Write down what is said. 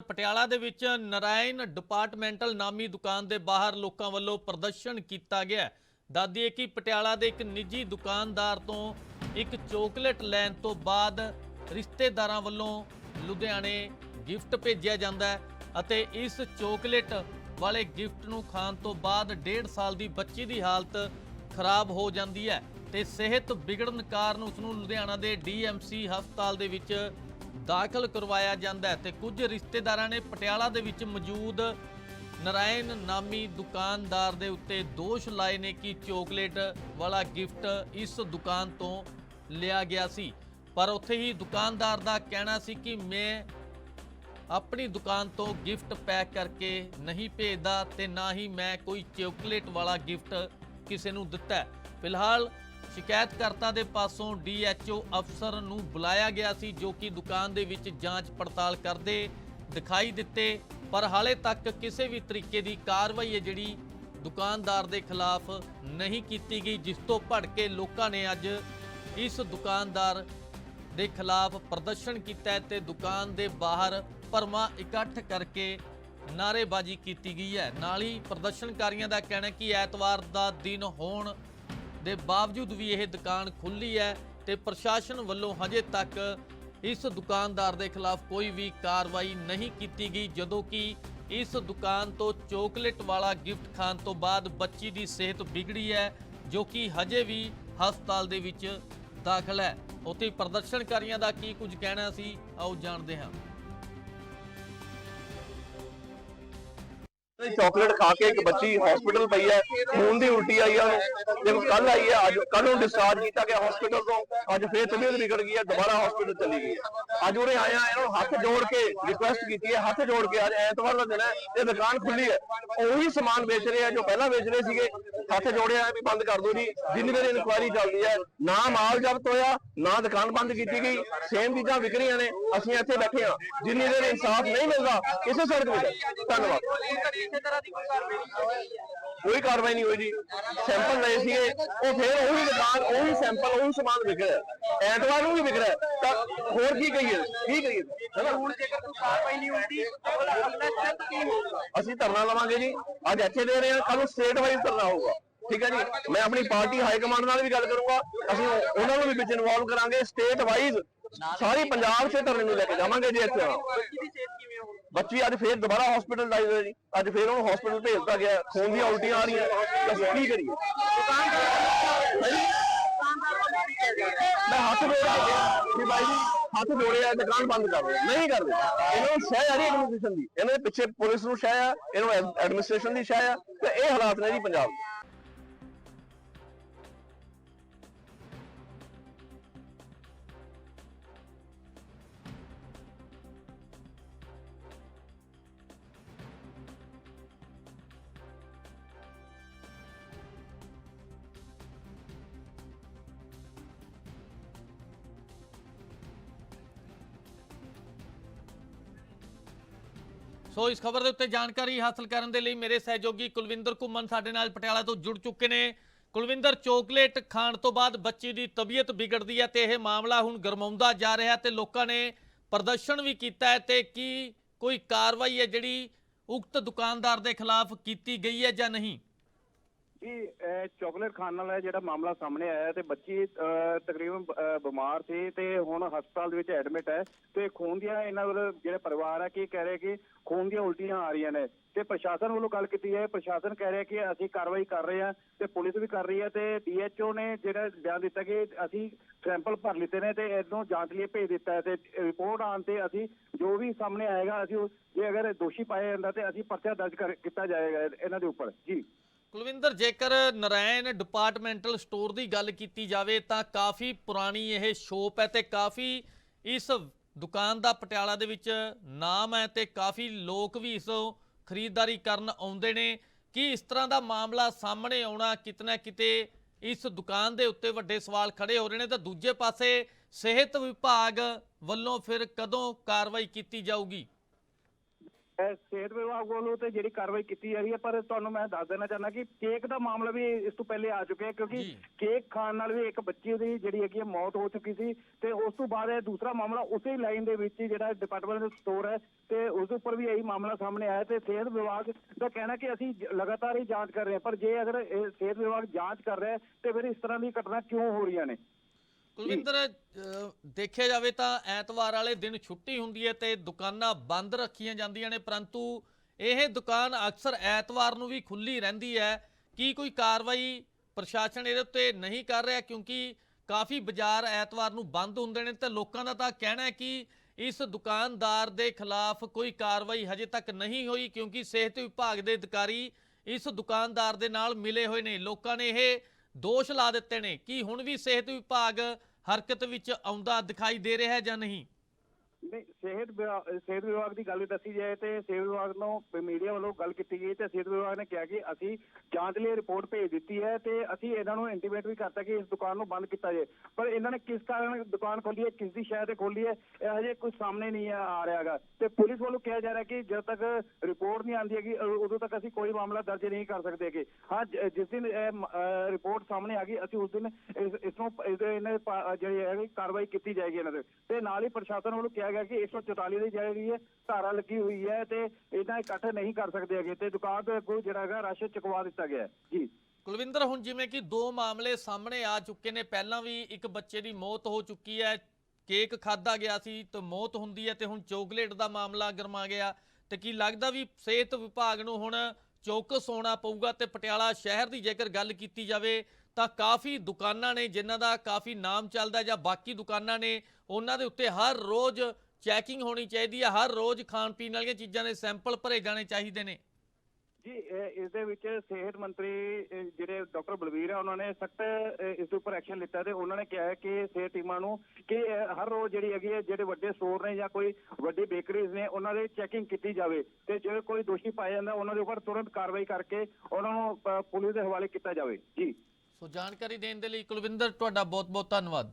ਪਟਿਆਲਾ ਦੇ ਵਿੱਚ ਨਰਾਇਣ ਡਿਪਾਰਟਮੈਂਟਲ ਨਾਮੀ ਦੁਕਾਨ ਦੇ ਬਾਹਰ ਲੋਕਾਂ ਵੱਲੋਂ ਪ੍ਰਦਰਸ਼ਨ ਕੀਤਾ ਗਿਆ ਦਾਦੀਏ ਕਿ ਪਟਿਆਲਾ ਦੇ ਇੱਕ ਨਿੱਜੀ ਦੁਕਾਨਦਾਰ ਤੋਂ ਇੱਕ ਚੋਕਲੇਟ ਲੈਣ ਤੋਂ ਬਾਅਦ ਰਿਸ਼ਤੇਦਾਰਾਂ ਵੱਲੋਂ ਲੁਧਿਆਣੇ ਗਿਫਟ ਭੇਜਿਆ ਜਾਂਦਾ ਹੈ ਅਤੇ ਇਸ ਚੋਕਲੇਟ ਵਾਲੇ ਗਿਫਟ ਨੂੰ ਖਾਣ ਤੋਂ ਬਾਅਦ 1.5 ਸਾਲ ਦੀ ਬੱਚੀ ਦੀ ਹਾਲਤ ਖਰਾਬ ਹੋ ਜਾਂਦੀ ਹੈ ਤੇ ਸਿਹਤ ਵਿਗੜਨ ਕਾਰਨ ਉਸ ਨੂੰ ਲੁਧਿਆਣਾ ਦੇ ਡੀਐਮਸੀ ਹਸਪਤਾਲ ਦੇ ਵਿੱਚ ਦਾਖਲ ਕਰਵਾਇਆ ਜਾਂਦਾ ਹੈ ਤੇ ਕੁਝ ਰਿਸ਼ਤੇਦਾਰਾਂ ਨੇ ਪਟਿਆਲਾ ਦੇ ਵਿੱਚ ਮੌਜੂਦ ਨਰਾਇਣ ਨਾਮੀ ਦੁਕਾਨਦਾਰ ਦੇ ਉੱਤੇ ਦੋਸ਼ ਲਾਏ ਨੇ ਕਿ ਚੋਕਲੇਟ ਵਾਲਾ ਗਿਫਟ ਇਸ ਦੁਕਾਨ ਤੋਂ ਲਿਆ ਗਿਆ ਸੀ। ਪਰ ਉੱਥੇ ਹੀ ਦੁਕਾਨਦਾਰ ਦਾ ਕਹਿਣਾ ਸੀ ਕਿ ਮੈਂ ਆਪਣੀ ਦੁਕਾਨ ਤੋਂ ਗਿਫਟ ਪੈਕ ਕਰਕੇ ਨਹੀਂ ਭੇਜਦਾ ਤੇ ਨਾ ਹੀ ਮੈਂ ਕੋਈ ਚੋਕਲੇਟ ਵਾਲਾ ਗਿਫਟ ਕਿਸੇ ਨੂੰ ਦਿੱਤਾ ਫਿਲਹਾਲ ਸ਼ਿਕਾਇਤਕਰਤਾ ਦੇ ਪਾਸੋਂ ਡੀਐਚਓ ਅਫਸਰ ਨੂੰ ਬੁਲਾਇਆ ਗਿਆ ਸੀ ਜੋ ਕਿ ਦੁਕਾਨ ਦੇ ਵਿੱਚ ਜਾਂਚ ਪੜਤਾਲ ਕਰਦੇ ਦਿਖਾਈ ਦਿੱਤੇ। ਪਰ ਹਾਲੇ ਤੱਕ ਕਿਸੇ ਵੀ ਤਰੀਕੇ ਦੀ ਕਾਰਵਾਈ ਹੈ ਜਿਹੜੀ ਦੁਕਾਨਦਾਰ ਦੇ ਖਿਲਾਫ ਨਹੀਂ ਕੀਤੀ ਗਈ, ਜਿਸ ਤੋਂ ਭੜਕੇ ਲੋਕਾਂ ਨੇ ਅੱਜ ਇਸ ਦੁਕਾਨਦਾਰ ਦੇ ਖਿਲਾਫ ਪ੍ਰਦਰਸ਼ਨ ਕੀਤਾ ਹੈ ਤੇ ਦੁਕਾਨ ਦੇ ਬਾਹਰ ਭਰਮਾ ਇਕੱਠ ਕਰਕੇ ਨਾਰੇਬਾਜ਼ੀ ਕੀਤੀ ਗਈ ਹੈ। ਨਾਲ ਹੀ ਪ੍ਰਦਰਸ਼ਨਕਾਰੀਆਂ ਦਾ ਕਹਿਣਾ ਕਿ ਐਤਵਾਰ ਦਾ ਦਿਨ ਹੋਣ ਦੇ ਬਾਵਜੂਦ ਵੀ ਇਹ ਦੁਕਾਨ ਖੁੱਲੀ ਹੈ ਤੇ ਪ੍ਰਸ਼ਾਸਨ ਵੱਲੋਂ ਹਜੇ ਤੱਕ ਇਸ ਦੁਕਾਨਦਾਰ ਦੇ ਖਿਲਾਫ ਕੋਈ ਵੀ ਕਾਰਵਾਈ ਨਹੀਂ ਕੀਤੀ ਗਈ, ਜਦੋਂ ਕਿ ਇਸ ਦੁਕਾਨ ਤੋਂ ਚੋਕਲੇਟ ਵਾਲਾ ਗਿਫਟ ਖਾਣ ਤੋਂ ਬਾਅਦ ਬੱਚੀ ਦੀ ਸਿਹਤ ਵਿਗੜੀ ਹੈ, ਜੋ ਕਿ ਹਜੇ ਵੀ ਹਸਪਤਾਲ ਦੇ ਵਿੱਚ ਦਾਖਲ ਹੈ। ਉੱਥੇ ਪ੍ਰਦਰਸ਼ਨਕਾਰੀਆਂ ਦਾ ਕੀ ਕੁਝ ਕਹਿਣਾ ਸੀ, ਆਓ ਜਾਣਦੇ ਹਾਂ। ਚਾਕਲੇਟ ਖਾ ਕੇ ਇੱਕ ਬੱਚੀ ਹਸਪੀਟਲ ਪਈ ਹੈ, ਖੂਨ ਦੀ ਉਲਟੀ ਆਈ ਆ ਉਹਨੂੰ। ਕੱਲ ਆਈ ਹੈ, ਅੱਜ ਕੱਲ ਨੂੰ ਡਿਸਚਾਰਜ ਕੀਤਾ ਗਿਆ ਹਸਪੀਟਲ ਤੋਂ। ਅੱਜ ਫੇਰ ਤਬੀਅਤ ਵਿਗੜ ਗਈ ਹੈ, ਦੁਬਾਰਾ ਹਸਪੀਟਲ ਚਲੀ ਗਈ ਹੈ। ਅੱਜ ਉਰੇ ਆਇਆ, ਇਹਨਾਂ ਨੂੰ ਹੱਥ ਜੋੜ ਕੇ ਰਿਕੁਐਸਟ ਕੀਤੀ ਹੈ, ਹੱਥ ਜੋੜ ਕੇ ਅੱਜ ਐਤਵਾਰ ਦਾ ਦਿਨ ਹੈ, ਇਹ ਦੁਕਾਨ ਖੁੱਲੀ ਹੈ। ਉਹੀ ਸਮਾਨ ਵੇਚ ਰਹੇ ਆ, ਜੋ ਪਹਿਲਾਂ ਵੇਚ ਰਹੇ ਸੀਗੇ। ਹੱਥ ਜੋੜਿਆ ਵੀ ਬੰਦ ਕਰ ਦਿਓ ਜੀ। ਜਿੰਨੀ ਦੇਰ ਇਨਕੁਆਇਰੀ ਚੱਲਦੀ ਹੈ ਨਾ ਮਾਲ ਜ਼ਬਤ ਹੋਇਆ ਨਾ ਦੁਕਾਨ ਬੰਦ ਕੀਤੀ ਗਈ ਸੇਮ ਚੀਜ਼ਾਂ ਵਿਕ ਰਹੀਆਂ ਨੇ ਅਸੀਂ ਇੱਥੇ ਬੈਠੇ ਹਾਂ। ਜਿੰਨੀ ਦੇਰ ਇਨਸਾਫ ਨਹੀਂ ਮਿਲਦਾ ਕਿਸੇ ਸੜਕ ਵਿੱਚ ਧੰਨਵਾਦ। ਕੋਈ ਕਾਰਵਾਈ ਨਹੀਂ ਹੋਈ ਜੀ। ਸੈਂਪਲ ਲਏ ਸੀਗੇ ਉਹ ਫਿਰ ਉਹੀ ਦੁਕਾਨ ਉਹੀ ਸੈਂਪਲ ਉਹੀ ਸਮਾਨ ਵਿਕ ਰਿਹਾ। ਐਤਵਾਰ ਨੂੰ ਵੀ ਵਿਕ ਰਿਹਾ। ਤਾਂ ਹੋਰ ਕੀ ਕਹੀਏ ਕੀ ਕਹੀਏ? ਹੈਨਾ? ਹੁਣ ਜੇਕਰ ਕੋਈ ਕਾਰਵਾਈ ਨਹੀਂ ਹੁੰਦੀ ਅਸੀਂ ਧਰਨਾ ਲਵਾਂਗੇ ਜੀ। ਅੱਜ ਇੱਥੇ ਦੇ ਰਹੇ ਹਾਂ ਕੱਲ ਨੂੰ ਸਟੇਟ ਵਾਈਜ਼ ਧਰਨਾ ਹੋਊਗਾ। ਠੀਕ ਹੈ ਜੀ? ਮੈਂ ਆਪਣੀ ਪਾਰਟੀ ਹਾਈ ਕਮਾਂਡ ਨਾਲ ਵੀ ਗੱਲ ਕਰੂੰਗਾ। ਅਸੀਂ ਉਹ- ਉਹਨਾਂ ਨੂੰ ਵੀ ਵਿੱਚ ਇਨਵੋਲਵ ਕਰਾਂਗੇ ਸਟੇਟ ਵਾਈਜ਼ ਸਾਰੀ ਪੰਜਾਬ 'ਚ ਧਰਨੇ ਨੂੰ ਲੈ ਕੇ ਜਾਵਾਂਗੇ ਜੀ ਇੱਥੇ। ਬੱਚੀ ਅੱਜ ਫੇਰ ਦੁਬਾਰਾ ਹਸਪੀਟਲ ਹੋਈ ਜੀ। ਅੱਜ ਫੇਰ ਉਹਨੂੰ ਹਸਪੀਟਲ ਭੇਜ ਦਿੱਤਾ ਗਿਆ ਖੂਨ ਦੀਆਂ ਉਲਟੀਆਂ ਆ ਰਹੀਆਂ। ਅਸੀਂ ਕੀ ਕਰੀਏ? ਮੈਂ ਹੱਥ ਜੋੜਿਆ ਗਿਆ ਕਿ ਬਾਈ ਜੀ, ਹੱਥ ਜੋੜਿਆ ਦੁਕਾਨ ਬੰਦ ਕਰ ਦਿਓ। ਨਹੀਂ ਕਰਦੇ ਇਹਨਾਂ ਨੂੰ ਸ਼ਹਿ ਆ ਰਹੀ ਐਡਮਿਨਿਸਟ੍ਰੇਸ਼ਨ ਦੀ। ਇਹਨਾਂ ਦੇ ਪਿੱਛੇ ਪੁਲਿਸ ਨੂੰ ਸ਼ਹਿ ਆ, ਇਹਨੂੰ ਐਡਮਿਨਿਸਟ੍ਰੇਸ਼ਨ ਦੀ ਸ਼ਹਿ ਆ ਤੇ ਇਹ ਹਾਲਾਤ ਨੇ ਜੀ ਪੰਜਾਬ ਦੇ। ਸੋ ਇਸ ਖਬਰ ਦੇ ਉੱਤੇ ਜਾਣਕਾਰੀ ਹਾਸਲ ਕਰਨ ਦੇ ਲਈ ਮੇਰੇ ਸਹਿਯੋਗੀ ਕੁਲਵਿੰਦਰ ਘੁੰਮਨ ਸਾਡੇ ਨਾਲ ਪਟਿਆਲਾ ਤੋਂ ਜੁੜ ਚੁੱਕੇ ਨੇ। ਕੁਲਵਿੰਦਰ, ਚੋਕਲੇਟ ਖਾਣ ਤੋਂ ਬਾਅਦ ਬੱਚੀ ਦੀ ਤਬੀਅਤ ਵਿਗੜਦੀ ਹੈ ਤੇ ਇਹ ਮਾਮਲਾ ਹੁਣ ਗਰਮਾਉਂਦਾ ਜਾ ਰਿਹਾ ਹੈ ਤੇ ਲੋਕਾਂ ਨੇ ਪ੍ਰਦਰਸ਼ਨ ਵੀ ਕੀਤਾ ਹੈ ਤੇ ਕੀ ਕੋਈ ਕਾਰਵਾਈ ਹੈ ਜਿਹੜੀ ਉਕਤ ਦੁਕਾਨਦਾਰ ਦੇ ਖਿਲਾਫ ਕੀਤੀ ਗਈ ਹੈ ਜਾਂ ਨਹੀਂ? ਜੀ ਚਾਕਲੇਟ ਖਾਣ ਨਾਲ ਇਹ ਜਿਹੜਾ ਮਾਮਲਾ ਸਾਹਮਣੇ ਆਇਆ ਤੇ ਬੱਚੀ ਅਹ, ਤਕਰੀਬਨ ਬਿਮਾਰ ਸੀ ਤੇ ਹੁਣ ਹਸਪਤਾਲ ਦੇ ਵਿੱਚ ਐਡਮਿਟ ਹੈ ਤੇ ਖੂਨ ਦੀਆਂ ਇਹਨਾਂ ਵੱਲ ਜਿਹੜੇ ਪਰਿਵਾਰ ਹੈ ਕੀ ਕਹਿ ਰਹੇ ਕਿ ਖੂਨ ਦੀਆਂ ਉਲਟੀਆਂ ਆ ਰਹੀਆਂ ਨੇ ਤੇ ਪ੍ਰਸ਼ਾਸਨ ਵੱਲੋਂ ਗੱਲ ਕੀਤੀ ਹੈ ਪ੍ਰਸ਼ਾਸਨ ਕਹਿ ਰਿਹਾ ਕਿ ਅਸੀਂ ਕਾਰਵਾਈ ਕਰ ਰਹੇ ਹਾਂ ਤੇ ਪੁਲਿਸ ਵੀ ਕਰ ਰਹੀ ਹੈ ਤੇ ਡੀਐਚਓ ਨੇ ਜਿਹੜਾ ਬਿਆਨ ਦਿੱਤਾ ਕਿ ਅਸੀਂ ਸੈਂਪਲ ਭਰ ਲਿੱਤੇ ਨੇ ਤੇ ਇਹਨੂੰ ਜਾਂਚ ਲਈ ਭੇਜ ਦਿੱਤਾ ਹੈ ਤੇ ਰਿਪੋਰਟ ਆਉਣ ਤੇ ਅਸੀਂ ਜੋ ਵੀ ਸਾਹਮਣੇ ਆਏਗਾ ਅਸੀਂ ਜੇ ਅਗਰ ਦੋਸ਼ੀ ਪਾਇਆ ਜਾਂਦਾ ਤੇ ਅਸੀਂ ਪਰਚਾ ਦਰਜ ਕਰ- ਕੀਤਾ ਜਾਏਗਾ ਇਹਨਾਂ ਦੇ ਉੱਪਰ। ਜੀ। ਕੁਲਵਿੰਦਰ, ਜੇਕਰ ਨਰਾਇਣ ਡਿਪਾਰਟਮੈਂਟਲ ਸਟੋਰ ਦੀ ਗੱਲ ਕੀਤੀ ਜਾਵੇ, ਤਾਂ ਕਾਫੀ ਪੁਰਾਣੀ ਇਹ ਸ਼ੋਪ ਹੈ ਤੇ ਕਾਫੀ ਇਸ ਦੁਕਾਨ ਦਾ ਪਟਿਆਲਾ ਦੇ ਵਿੱਚ ਨਾਮ ਹੈ ਤੇ ਕਾਫੀ ਲੋਕ ਵੀ ਇਸ ਖਰੀਦਦਾਰੀ ਕਰਨ ਆਉਂਦੇ ਨੇ। ਕੀ ਇਸ ਤਰ੍ਹਾਂ ਦਾ ਮਾਮਲਾ ਸਾਹਮਣੇ ਆਉਣਾ ਕਿਤਨਾ ਕਿਤੇ ਇਸ ਦੁਕਾਨ ਦੇ ਉੱਤੇ ਵੱਡੇ ਸਵਾਲ ਖੜੇ ਹੋ ਰਹੇ ਨੇ? ਤਾਂ ਦੂਜੇ ਪਾਸੇ ਸਿਹਤ ਵਿਭਾਗ ਵੱਲੋਂ ਫਿਰ ਕਦੋਂ ਕਾਰਵਾਈ ਕੀਤੀ ਜਾਊਗੀ? ਸਿਹਤ ਵਿਭਾਗ ਵੱਲੋਂ ਤੇ ਜਿਹੜੀ ਕਾਰਵਾਈ ਕੀਤੀ ਜਾ ਰਹੀ ਹੈ ਪਰ ਤੁਹਾਨੂੰ ਮੈਂ ਦੱਸ ਦੇਣਾ ਚਾਹੁੰਦਾ ਕਿ ਕੇਕ ਦਾ ਮਾਮਲਾ ਵੀ ਇਸ ਤੋਂ ਪਹਿਲੇ ਆ ਚੁੱਕਿਆ ਕਿਉਂਕਿ। ਕੇਕ ਖਾਣ ਨਾਲ ਵੀ ਇੱਕ ਬੱਚੀ ਦੀ ਜਿਹੜੀ ਹੈਗੀ ਹੈ ਮੌਤ ਹੋ ਚੁੱਕੀ ਸੀ ਤੇ ਉਸ ਤੋਂ ਬਾਅਦ ਇਹ ਦੂਸਰਾ ਮਾਮਲਾ ਉਸੇ ਲਾਈਨ ਦੇ ਵਿੱਚ ਜਿਹੜਾ ਡਿਪਾਰਟਮੈਂਟ ਸਟੋਰ ਹੈ ਤੇ ਉਸ ਉੱਪਰ ਵੀ ਇਹੀ ਮਾਮਲਾ ਸਾਹਮਣੇ ਆਇਆ ਤੇ ਸਿਹਤ ਵਿਭਾਗ ਦਾ ਕਹਿਣਾ ਕਿ ਅਸੀਂ ਲਗਾਤਾਰ ਹੀ ਜਾਂਚ ਕਰ ਰਹੇ ਹਾਂ ਪਰ ਜੇ ਅਗਰ ਸਿਹਤ ਵਿਭਾਗ ਜਾਂਚ ਕਰ ਰਿਹਾ ਹੈ ਤੇ ਫਿਰ ਇਸ ਤਰ੍ਹਾਂ ਦੀ ਘਟਨਾ ਕਿਉਂ ਹੋ ਰਹੀਆਂ ਨੇ ਕੁਲਵਿੰਦਰ ਦੇਖਿਆ ਜਾਵੇ ਤਾਂ ਐਤਵਾਰ ਵਾਲੇ ਦਿਨ ਛੁੱਟੀ ਹੁੰਦੀ ਹੈ ਤੇ ਦੁਕਾਨਾਂ ਬੰਦ ਰੱਖੀਆਂ ਜਾਂਦੀਆਂ ਨੇ, ਪਰੰਤੂ ਇਹ ਦੁਕਾਨ ਅਕਸਰ ਐਤਵਾਰ ਨੂੰ ਵੀ ਖੁੱਲੀ ਰਹਿੰਦੀ ਹੈ। ਕੀ ਕੋਈ ਕਾਰਵਾਈ ਪ੍ਰਸ਼ਾਸਨ ਇਹਦੇ ਉੱਤੇ ਨਹੀਂ ਕਰ ਰਿਹਾ? ਕਿਉਂਕਿ ਕਾਫੀ ਬਾਜ਼ਾਰ ਐਤਵਾਰ ਨੂੰ ਬੰਦ ਹੁੰਦੇ ਨੇ ਤੇ ਲੋਕਾਂ ਦਾ ਤਾਂ ਕਹਿਣਾ ਹੈ ਕਿ ਇਸ ਦੁਕਾਨਦਾਰ ਦੇ ਖਿਲਾਫ ਕੋਈ ਕਾਰਵਾਈ ਹਜੇ ਤੱਕ ਨਹੀਂ ਹੋਈ, ਕਿਉਂਕਿ ਸਿਹਤ ਵਿਭਾਗ ਦੇ ਅਧਿਕਾਰੀ ਇਸ ਦੁਕਾਨਦਾਰ ਦੇ ਨਾਲ ਮਿਲੇ ਹੋਏ ਨੇ। ਲੋਕਾਂ ਨੇ ਇਹ ਦੋਸ਼ ਲਾ ਦਿੱਤੇ ਨੇ ਕਿ ਹੁਣ ਵੀ ਸਿਹਤ ਵਿਭਾਗ ਹਰਕਤ ਵਿੱਚ ਆਉਂਦਾ ਦਿਖਾਈ ਦੇ ਰਿਹਾ ਹੈ ਜਾਂ ਨਹੀਂ? ਨਹੀਂ, ਸਿਹਤ ਵਿਭਾ- ਸਿਹਤ ਵਿਭਾਗ ਦੀ ਗੱਲ ਦੱਸੀ ਜਾਏ ਤੇ ਸਿਹਤ ਵਿਭਾਗ ਨੂੰ ਮੀਡੀਆ ਵੱਲੋਂ ਗੱਲ ਕੀਤੀ ਗਈ ਤੇ ਸਿਹਤ ਵਿਭਾਗ ਨੇ ਕਿਹਾ ਕਿ ਅਸੀਂ ਜਾਂਚ ਲਈ ਰਿਪੋਰਟ ਭੇਜ ਦਿੱਤੀ ਹੈ ਤੇ ਅਸੀਂ ਇਹਨਾਂ ਨੂੰ ਇੰਟੀਮੇਟ ਵੀ ਕਰਤਾ ਕਿ ਇਸ ਦੁਕਾਨ ਨੂੰ ਬੰਦ ਕੀਤਾ ਜਾਏ। ਪਰ ਇਹਨਾਂ ਨੇ ਕਿਸ ਕਾਰਨ ਦੁਕਾਨ ਖੋਲੀ ਹੈ ਕਿਸ ਦੀ ਸ਼ਹਿ ਤੇ ਖੋਲੀ ਹੈ, ਇਹ ਹਜੇ ਕੁਝ ਸਾਹਮਣੇ ਨਹੀਂ ਆ ਆ ਰਿਹਾਗਾ ਤੇ ਪੁਲਿਸ ਵੱਲੋਂ ਕਿਹਾ ਜਾ ਰਿਹਾ ਕਿ ਜਦ ਤੱਕ ਰਿਪੋਰਟ ਨਹੀਂ ਆਉਂਦੀ ਹੈਗੀ, ਉ- ਉਦੋਂ ਤੱਕ ਅਸੀਂ ਕੋਈ ਮਾਮਲਾ ਦਰਜ ਨਹੀਂ ਕਰ ਸਕਦੇ ਹੈਗੇ। ਹਾਂ, ਜ- ਜਿਸ ਦਿਨ ਇਹ ਰਿਪੋਰਟ ਸਾਹਮਣੇ ਆ ਗਈ, ਅਸੀਂ ਉਸ ਦਿਨ ਇਸ ਇਸ ਨੂੰ ਇਹਦੇ ਇਹਨਾਂ ਦੇ ਪਾ- ਜਿਹੜੀ ਹੈਗੀ ਕਾਰਵਾਈ ਕੀਤੀ ਜਾਏਗੀ ਇਹਨਾਂ ਦੇ ਤੇ ਨਾਲ ਹੀ ਪ੍ਰਸ਼ਾਸਨ ਵੱਲੋਂ ਕਿਹਾ ਗਿਆ ਕਿ 144 ਦੀ ਜਿਹੜੀ ਹੈ ਧਾਰਾ ਲੱਗੀ ਹੋਈ ਹੈ ਤੇ ਇਹਨਾਂ ਇਕੱਠ ਨਹੀਂ ਕਰ ਸਕਦੇ ਹੈਗੇ ਤੇ ਦੁਕਾਨ ਤੋਂ ਅੱਗੋਂ ਜਿਹੜਾ ਹੈਗਾ ਰਸ਼ ਚੁਕਵਾ ਦਿੱਤਾ ਗਿਆ ਜੀ। ਕੁਲਵਿੰਦਰ, ਹੁਣ ਜਿਵੇਂ ਕਿ ਦੋ ਮਾਮਲੇ ਸਾਹਮਣੇ ਆ ਚੁੱਕੇ ਨੇ, ਪਹਿਲਾਂ ਵੀ ਇੱਕ ਬੱਚੇ ਦੀ ਮੌਤ ਹੋ ਚੁੱਕੀ ਹੈ, ਕੇਕ ਖਾਦਾ ਗਿਆ ਸੀ ਤੇ ਮੌਤ ਹੁੰਦੀ ਹੈ ਤੇ ਹੁਣ ਚੋਕਲੇਟ ਦਾ ਮਾਮਲਾ ਗਰਮਾ ਗਿਆ ਤੇ ਕੀ ਲੱਗਦਾ ਵੀ ਸਿਹਤ ਵਿਭਾਗ ਨੂੰ ਹੁਣ ਚੌਕਸ ਹੋਣਾ ਪਊਗਾ ਤੇ ਪਟਿਆਲਾ ਸ਼ਹਿਰ ਦੀ ਜੇਕਰ ਗੱਲ ਕੀਤੀ ਜਾਵੇ ਤਾਂ ਕਾਫੀ ਦੁਕਾਨਾਂ ਨੇ ਜਿਨ੍ਹਾਂ ਦਾ ਕਾਫੀ ਨਾਮ ਚੱਲਦਾ ਜਾਂ ਬਾਕੀ ਦੁਕਾਨਾਂ ਨੇ, ਉਹਨਾਂ ਦੇ ਉੱਤੇ ਹਰ ਰੋਜ਼ ਚੈਕਿੰਗ ਹੋਣੀ ਚਾਹੀਦੀ ਹੈ ਹਰ ਰੋਜ਼ ਖਾਣ ਪੀਣ ਵਾਲੀਆਂ ਚੀਜ਼ਾਂ ਦੇ ਸੈਂਪਲ ਭਰੇ ਜਾਣੇ ਚਾਹੀਦੇ ਨੇ। ਜੀ ਇਸ ਦੇ ਵਿੱਚ ਸਿਹਤ ਮੰਤਰੀ ਜਿਹੜੇ ਡਾਕਟਰ ਬਲਵੀਰ ਹੈ ਉਹਨਾਂ ਨੇ ਸਖਤ ਇਸ ਦੇ ਉੱਪਰ ਐਕਸ਼ਨ ਲਿੱਤਾ ਤੇ ਉਹਨਾਂ ਨੇ ਕਿਹਾ ਹੈ ਕਿ ਸਿਹਤ ਟੀਮਾਂ ਨੂੰ ਕਿ ਹਰ ਰੋਜ਼ ਜਿਹੜੀ ਹੈਗੀ ਹੈ, ਜਿਹੜੇ ਵੱਡੇ ਸਟੋਰ ਨੇ ਜਾਂ ਕੋਈ ਵੱਡੀ ਬੇਕਰੀਜ਼ ਨੇ, ਉਹਨਾਂ ਦੇ ਚੈਕਿੰਗ ਕੀਤੀ ਜਾਵੇ ਤੇ ਜੇ ਕੋਈ ਦੋਸ਼ੀ ਪਾਇਆ ਜਾਂਦਾ, ਉਹਨਾਂ ਦੇ ਉੱਪਰ ਤੁਰੰਤ ਕਾਰਵਾਈ ਕਰਕੇ ਉਹਨਾਂ ਨੂੰ ਪੁਲਿਸ ਦੇ ਹਵਾਲੇ ਕੀਤਾ ਜਾਵੇ। ਜੀ। ਸੋ ਜਾਣਕਾਰੀ ਦੇਣ ਦੇ ਲਈ ਕੁਲਵਿੰਦਰ, ਤੁਹਾਡਾ ਬਹੁਤ ਬਹੁਤ ਧੰਨਵਾਦ।